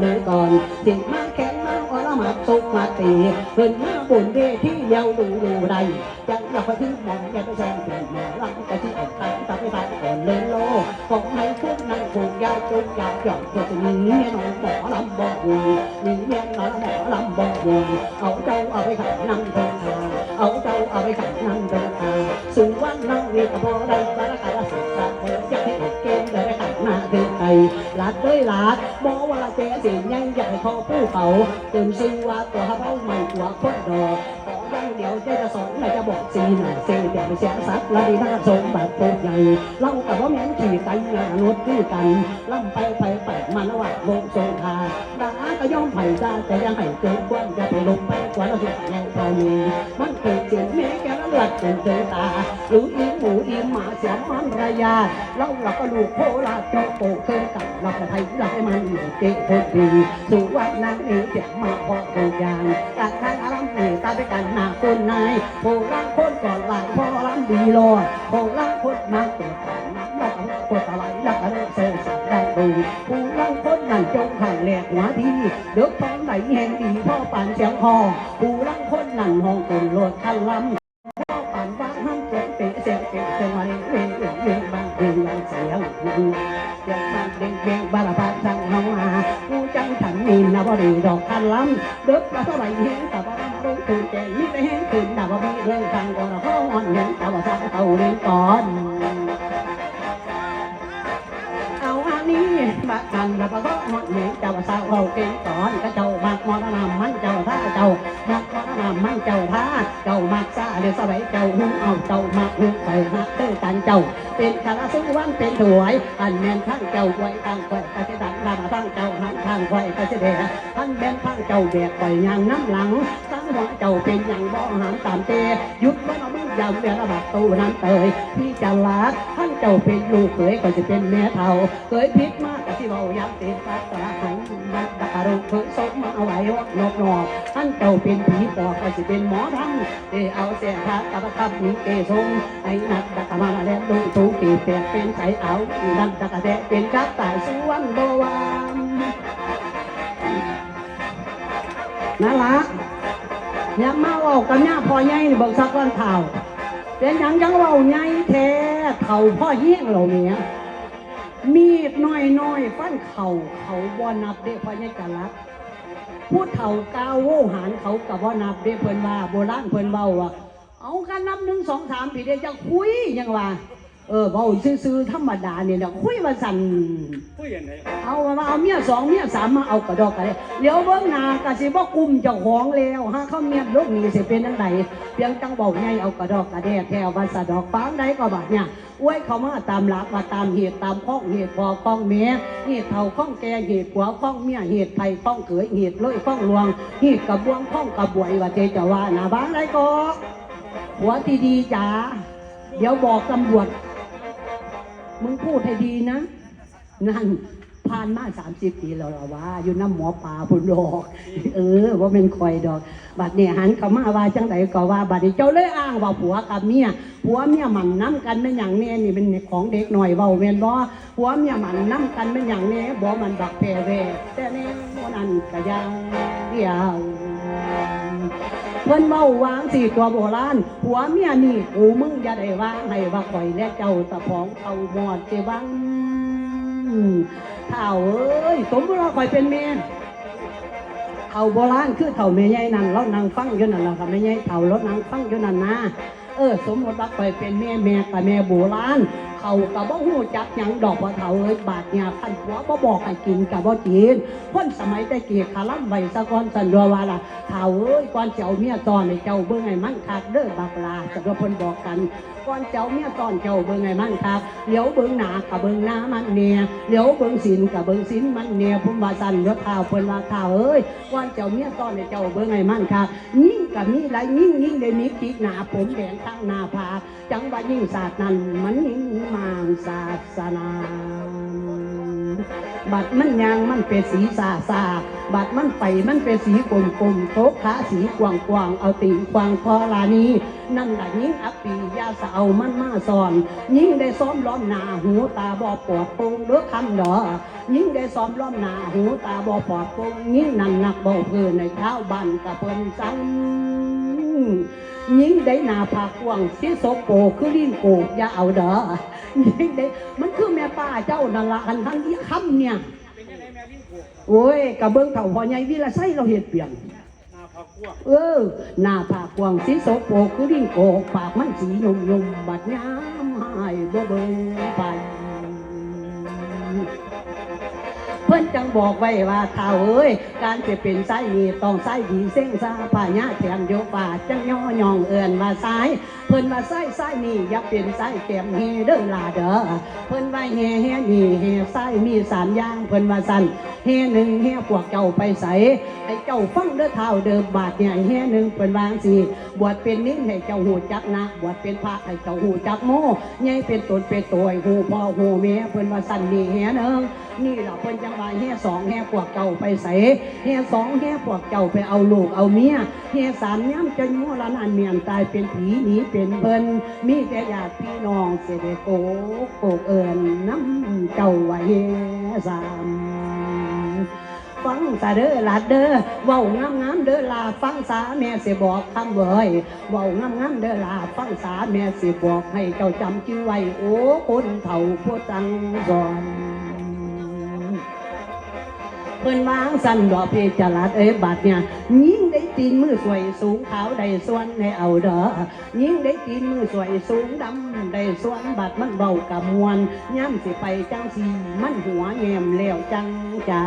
เลยก่อนจิงมาแข็งมาอ่อนมาสุกมาตีเพิ่นมาบุญเวทีเยาวดูดูใดจังอยากไปถึงมองแกไปแซงเป็นหมอลำกะที่ออกตาตาไปตาก่อนเลยโลของให้ขึ้นนั่งผูกยาวจุกยาวหย่อนเพื่อจะมีเมียน้อยหมอลำบอกอยู่มีเมียน้อยหมอลำบอกอยู่เอาเจ้าเอาไปขังนั่งเดินทางเอาเจ้าเอาไปขังนั่งเดินทางสูงวันนั่งเรียกพอได้บารยาคาสุาเดินไกลลาดด้วยรักบอกว่าเจ๊สิยังใหญ่คอผู้เขาเตื่นซึ่งว่าตัวเขาไม่กลัวคนดอก งเดี๋ยวเจ๊จะสอนและจะบอกสีหน่อยเสียเดี๋ยวไปเสียสักและดีนักสมแบบโคตรใหญ่เล่ากับว่าแม่นขี่กันงานรถด้วยกันล่ำไปไปไปมันว่าโลกโซคาดาก็ย่อมไผ่ได้แต่ยังให้เกินกวนจะไปลงไปกว่าเราสุดแห่งพอมีมันเกิดเสียงแม่แกละเลือดจนเจอตาหรืออีหมูอีหมาเสียมันระยาเราเราก็ลูกโคราชโจโปเคยตัด เราก็ไทยเราให้มันอยู่เจ๊โคตรดีสู่วันนั้นเองเจ็บมาพอโคยางตัดทางอารมณ์เอตาไปกันหน้าคนนายโผล่างคนก่อนหลังพอรำดีรอดโผล่างคนมาเกิดก่อนน้ำแล้วก็กดอะไรแล้วก็เลิกเซลล์สักได้ดูผู้ล่างคนนั่นจงหันแหลกหัวทีเดือดท้องไหนแห่งดีพ่อปานเสียงคอผู้ล่างคนนั่นห้องเป็นรถคันลำพ่อปานว่าห้ามเจ็บเตะเสียงเตะเสียงไว้ วันล้ำเด็กก็เท่าไหร่เห็นแต่ว่ารู้ตื่นแก่มีแต่เห็นตื่นแต่ว่ามีเรื่องทางก่อนเขาอ่อนเห็นแต่ว่าสร้างเขาเรื่องก่อนเอาอันนี้มากันแล้วก็หอนเห็นเจ้าสาวเราเก่งก่อนก็เจ้ามากมอนามันเจ้าท่าเจ้า มากมอนามันเจ้าท่าเจ้ามากซาเดี๋ยวสบายเจ้าหุ่นเอาเจ้ามากหุ่นไปหักเต้กันเจ้า เป็นคาราสุวรรณเป็นถวย อันแมนทั้งเจ้าไว้ทางไข่ก็จะดังลามาทั้งเจ้าหันทางไข่ก็จะเดท่านแมนทั้งเจ้าแบกไปยางน้ำหลังตั้งหัวเจ้าเป็นอย่างบ่หามตามเตหยุดไว้เอามือยำเวลาบักตูน้ำเตยพี่จะลาดท่านเจ้าเป็นลูกเขยก็จะเป็นแม่เท่าเคยพิษมากแต่ที่เรายำเต็มปากตาหันบัดดารุเคยสมมาเอาไว้นอกนอกท่านเจ้าเป็นผีปอบก็จะเป็นหมอทำเอเอาเสียพระกับคำนี้เกทรงไอ้นักดักมาแล้วดูตูกีเปียกเป็นใสเอาดันดักแดะเป็นกักตายสวนบวามนั่นละย่ามาเว่ากับย่าพ่อใหญ่นี่เบิกสักวันเท่าเป็นยังยังเว่าใหญ่แท้เท่าพ่อเฮี้ยงเราเนี่ย มีดน้อยน้อยๆฟันเข่าเขาบ่นับเด้พ่อใหญ่กะลักผู้เฒ่าก้าวโวหารเขากับบ่นับเด้เพิ่นว่าโบราณเพิ่นเบาว่าเอากันนับหนึ่งสองสามผีเดียวจะคุยยังว่า เออเว้าซื่อๆธรรมดาเนี่ยนะคุยว่าสั่นผู้อย่างไรเอามาเอาเมียสองเมียสามมาเอากระดอกกระเดะเดี๋ยวเบิ่งหน้ากะสิบ่กลุ่มเจ้าของแล้วฮะเขาเมียลูกนี่สิเป็นจังไดเพียงจังเบาใหญ่เอากระดอกกระเดะแถวว่าสะดอกปางใดก็บาดเนี่ยอวยเขามาตามหลักว่าตามเหตุตามข้องเหตุพอข้องเมียเหตุเท่าข้องแก่เหตุผัวข้องเมียเหตุไผข้องเขยเหตุเลยข้องลวงเหตุกระบวงข้องกระบวยว่าเจจะว่าหน้าบ้านใดก็หัวตีดีๆจ๋าเดี๋ยวบอกตำรวจ มึงพูดให้ดีนะ นั่นผ่านมาสามสิบปีแล้วเหรอว่า อยู่น้ำหมอป่าพุ่นดอก เออว่าเป็นคอยดอก บัดเนี่ยหันเขามาว่าจังไดก็ว่า บัดนี้เจ้าเลยอ้างว่าผัวกับเมียผัวเมียหมันน้ำกันเป็นอย่างแน่นี่เป็นของเด็กหน่อยเบาเวียนบ่ผัวเมียหมันน้ำกันเป็นอย่างแน่บ่มันบักแพรเวแต่แน่วันนั้นก็ยังเดียว เพิ่นเมาวางสี่ตัวโบราณผัวเมียนี่กูมึงอย่าได้ว่าให้ว่าข่อยและเจ้าตะพองเอาหมอดเจวังเท่าเอ้ยสมมติว่าข่อยเป็นเมียเท่าโบราณคือเท่าเม่ใหญ่นั่นเรานั่งฟังอยู่นั่นเราค่ะเม่ใหญ่เท่ารถนั่งฟังอยู่นั่นนะ เออ สมมติว่าข่อยเป็นแม่แม่กับแม่โบราณเขากับว่าหูจักหยังดอกว่าเทาเอ้ยบาดเนี่ยขันหัวบ่บอกให้กินกับบ่กินคนสมัยแต่กี้ขาล่ำไว้ซะกอนสันดัวว่าล่ะเทาเอ้ยก่อนเจ้าเมียตอนให้เจ้าเบื้องให้มันคักเด้อบักลาจะก็เพิ่นบอกกัน ก่อนเจ้าเมียตอนเจ้าเบิ่งให้มันคักเดี๋ยวเบิ่งหน้ากับเบิ่งหน้ามันเนี่ยเดี๋ยวเบิ่งศีลกับเบิ่งศีลมันเนี่ยผมว่าสันเด้อเท่าเพิ่นว่าเท่าเอ้ยก่อนเจ้าเมียตอนให้เจ้าเบิ่งให้มันคักยิ่งกับมีหลายยิ่งยิ่งได้มีปีกหน้าผมแดงข้างหน้าผาจังว่ายิ่งศาสตร์นั้นมันยิ่งมางศาสนา บัดมันยางมันเป็นสีสาสา บัดมันไปมันเป็นสีกลมกลมโต๊ะขาสีกว่างกว่างเอาตีนกว่างพอลานี้นั่นแหละยิ่งอัปปียาสะเอามันมาสอน ยิ่งได้ซ้อมล้อมหนาหูตาบอปอดโปงเลือกคำดอยิ่งได้ซ้อมล้อมหนาหูตาบอปอดโปงยิ่งนั่นหนักเบาเพื่อในเท้าบันกับเพิ่นสังยิ่งได้หนาผากกวางสิโสโปคือลิ้นโกกอย่าเอาเด้อยิ่งได้มันคือแม่ป้าเจ้านั่นละอันทั้งที่คำเนี่ย โอ้ยกระเบื้องเถ่าพอใหญ่วิละไสเราเห็ดเปลี่ยนนาผักพวกเออ หน้าผากกวางสีโสโปกคือดิ้งโกปากมันสียมยมบัดยามหายบ่เบิ่งไป เพิ่นจังบอกไว้ว่าเท่าเอ้ย การจะเป็นไส้นี่ต้องไส้ดีเส้งซาป่าญาแถมโยป่าจังย่อยองเอื่นว่าซ้ายเพิ่นว่าไส้ไส้นี่อย่าเป็นไส้แก้มเฮเด้อลาเด้อเพิ่นว่าเฮเฮนี่เฮไส้มีสามอย่างเพิ่นว่าสั่นเฮหนึ่งเฮพวกเจ้าไปใสให้เจ้าฟังเด้อเท่าเดิมบาทเนี่ยเฮหนึ่งเพิ่นวางสิบวชเป็นนิ้นให้เจ้าหูจักนะบวชเป็นพระให้เจ้าหูจักโมใหญ่เป็นตนเป็นตัวหูพ่อหูแม่เพิ่นว่าสั่นนี่เฮหนึ่งนี่เราเพิ่นจังว่าแห่สองแห่พวกเจ้าไปใส่แห่สองแห่พวกเจ้าไปเอาลูกเอาเมียแห่สามย้ำจะยั่วละนานเมียนตายเป็นผีหนีเป็นเพิ่นมีแต่ญาติพี่น้องเสด็จโกโกเอิญน้ำเจ้าไว้แห่สามฟังซาเด้อลาเด้อเว้างามงามเด้อลาฟังสาแม่สิบอกคำเว้ยเว้างามงามเด้อลาฟังสาแม่สิบอกให้เจ้าจำชื่อไว้โอ้คนเฒ่าผู้จังสอน เพิ่นวางสั่นดอกเพจลัดเอ้ยบัดเนี่ยยิ่งได้ตีนมือสวยสูงขาวได้ส่วนให้เอาเด้อยิ่งได้ตีนมือสวยสูงดำได้ส่วนบัดมันเบากะมวนย่ำสิไปจังสีมันหัวแยมแล้วจังจา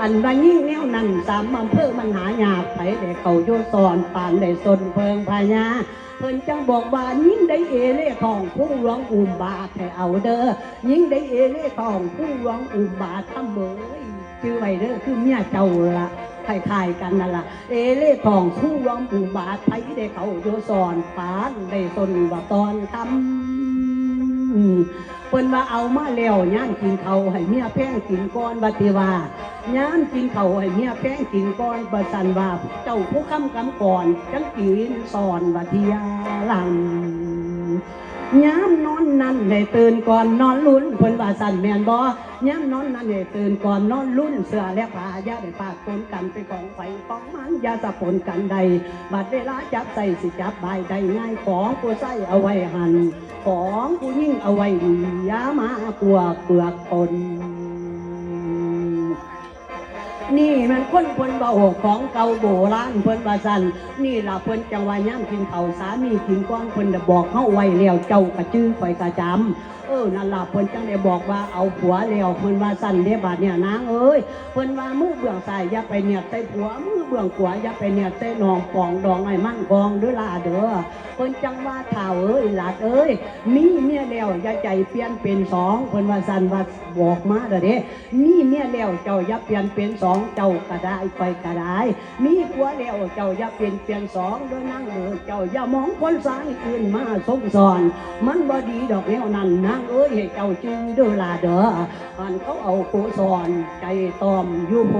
อันว่ายิ่งแนวนั้นสามอำเภอมันหายากไผได้เขาโยสอนปานได้สนเพิงพญา เพิ่นจังบอกว่ายิ่งได้เอเล่ทองผู้ร้องอุ่มบาทให้เอาเด้อยิ่งได้เอเล่ทองผู้ร้องอุ่มบาททำเบยชื่อไว้เด้อคือเมียเจ้าละคล้ายๆกันนั่นล่ะ เอเล่ทองผู้ร้องอุ่มบาทไผได้เขาโยสอนปานได้สนว่าตอนทำ เปิ้นว่าเอามาแล้วย่านกินเขาให้เมียแพงกินก้อนบัติวาย่างกินเขาให้เมียแป้งกินก้อนประสันว่าเจ้าผู้คำกำก่อนจังกินสอนบัติยาลัง ย้ำนอนนั่นให้ตื่นก่อนนอนลุ้นเพิ่นว่าสันแมนบ่ย้ำนอนนั่นให้ตื่นก่อนนอนลุ้นเสือและผ้าอย่าได้ปากปนกันไปของไฟของมันอย่าสะปนกันใดบัดเวลาจับใส่สิจับบายได้ง่ายของผู้ใส่เอาไว้หันของผู้ยิ่งเอาไว้ดีอย่ามากลัวเปลือกตน นี่มันคนเพิ่นเบาของเก่าโบราณเพิ่นว่าซั่นนี่ล่ะเพิ่นจังว่าย่ำกินข้าวสามีกินก้อนเพิ่นได้บอกเฮาไว้แล้วเจ้ากระจื้อข่อยกะจำเออนั่นล่ะเพิ่นจังได้บอกว่าเอาผัวแล้วเพิ่นว่าซั่นเด้บาดเนี่ยนางเอ้ยเพิ่นว่ามือเบื้องซ้ายอย่าไปเนี่ยใส่ผัวมือเบื้องขวาอย่าไปเนี่ยใส่นองปองดองให้มั่นกองเด้อล่ะเด้อเพิ่นจังว่าเฒ่าเอ้ยหลาดเอ้ยมีเมียแล้วอย่าใจเปลี่ยนเป็นสองเพิ่นว่าซั่นว่าบอกมาเด้อเด้มีเมียแล้วเจ้าอย่าเปลี่ยนเป็นสองเจ้าก็ได้ไปก็ได้ มีผัวแล้วเจ้าอย่าเปลี่ยนเปลี่ยนสองโดยนั่งเออเจ้าอย่ามองคนสายอื่นมาสงสอน มันบ่ดีดอกแนวนั้นนางเอ้ยให้เจ้าจื้อด้อลาเด้ออันเขาเอาโคสอนใจตอมอยู่โพ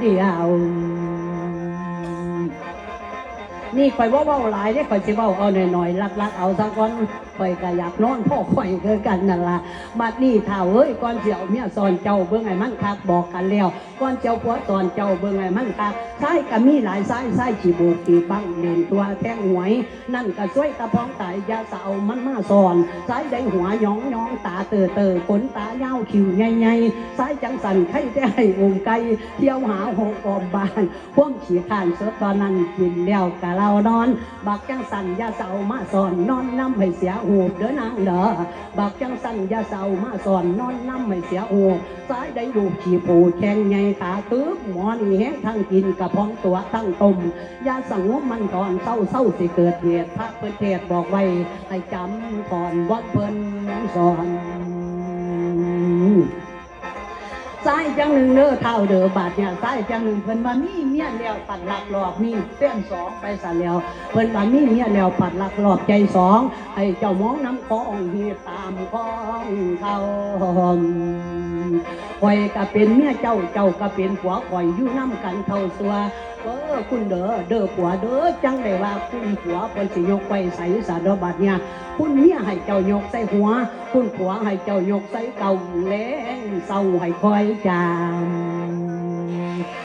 เดียวนี่ข่อยว่าเว้าหลายเด้ข่อยสิเว้าเอาหน่อยๆลักๆเอาสักก่อน ข่อยก็อยากนอนพ่อข่อยคือกันนั่นล่ะบัดนี้ถ้าเอ้ยก่อนสิเอาเมียสอนเจ้าเบิ่งให้มันคักบอกกันแล้วก่อนเจ้าผัวสอนเจ้าเบิ่งให้มันคักซ้ายก็มีหลายซ้ายซ้ายขี้โบกขี้บังเล่นตัวแทงหวย นั่นก็ช่วยตะพองตายยาสเอามันมาสอนซ้ายได้หัวหยองหยองตาเตอเตอขนตายาวคิวใหญ่ๆซ้ายจังสันไข่ได้ให้องไก่เที่ยวหาหกอมบานพ่วงขี้ข้านสดตอนนั้นกินแล้วกะเรานอน บักจังสันยาสาวมาสอนนอนน้ำให้เสียหูเด้อนางเด้อบักจังสันยาเสามาสอนนอนน้ำไม่เสียหูสายได้ดูกขี้ปูแข็งใหญ่ขาตึกหมอนี่แห้งทั้งกินกระพองตัวทั้งต้มยาสังงบมันตอนเศร้าเศร้าสิเกิดเหตุพระเพื่อเทศบอกไว้ให้จำก่อนวัดเพิ่นสอน ซ้ายจังหนึ่งเด้อเท่าเด้อบาดเนี่ยซ้ายจังหนึ่งเพิ่นว่ามีเมียแล้วปัดหลักหลอกมีเต้นสองไปซะแล้วเพิ่นว่ามีเมียแล้วปัดหลักหลอกใจสองให้เจ้ามองน้ำคองเฮียตามคองเขา คอยก็เป็นเมียเจ้าเจ้าก็เป็นผัวข่อยอยู่น้ำกันเท่าสัวเออคุณเด้อเด้อผัวเด้อจังได้ว่าคุณผัวเพิ่นสิยกไปใส่สารบัดเนี่ยคุณเมียให้เจ้ายกใส่หัว คุณผัวให้เจ้ายกใส่เก่าแล้งเศร้าให้คอยจาม